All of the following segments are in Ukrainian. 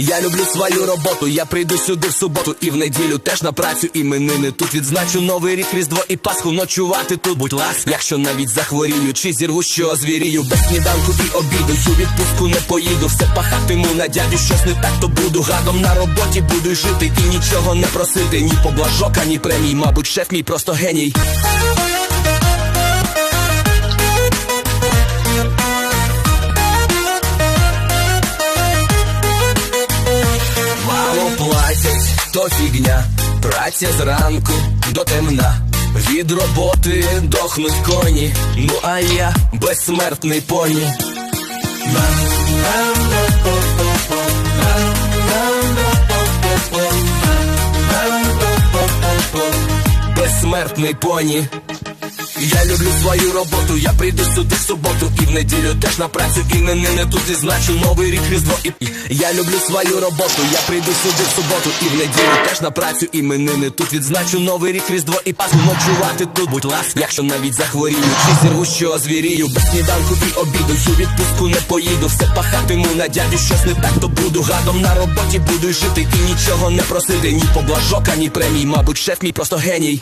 Я люблю свою роботу, я прийду сюди в суботу і в неділю теж на працю іменини тут відзначу новий рік, різдво і Пасху ночувати тут будь ласка. Якщо навіть захворію, чи зірву, що звірію, без сніданку і обіду, цю відпустку не поїду, все пахатиму на дядю, щось не так, то буду гадом на роботі, буду жити і нічого не просити, ні поблажок, ані премій, мабуть, шеф мій просто геній. То фігня, праця зранку до темна. Від роботи дохнуть коні, ну а я безсмертний поні. Безсмертний поні. Я люблю свою роботу, я прийду сюди в суботу. І в неділю теж на працю і не не тут і значу новий рік різдво. І я люблю свою роботу, я прийду сюди в суботу. І в неділю теж на працю іменини тут відзначу новий рік різдво. І Пасху ночувати тут будь ласка, якщо навіть захворію, чи зірву, що звірію, без сніданку і обіду, цю відпустку не поїду, все пахатиму на дядю, щось не так, то буду гадом на роботі, буду жити. І нічого не просити, ні поблажок, ані премій, мабуть, шеф мій просто геній.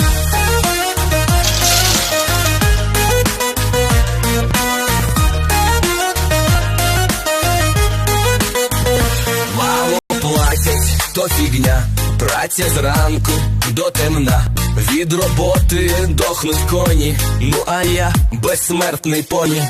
То фігня, праця зранку до темна. Від роботи дохнуть коні, ну а я безсмертний поні.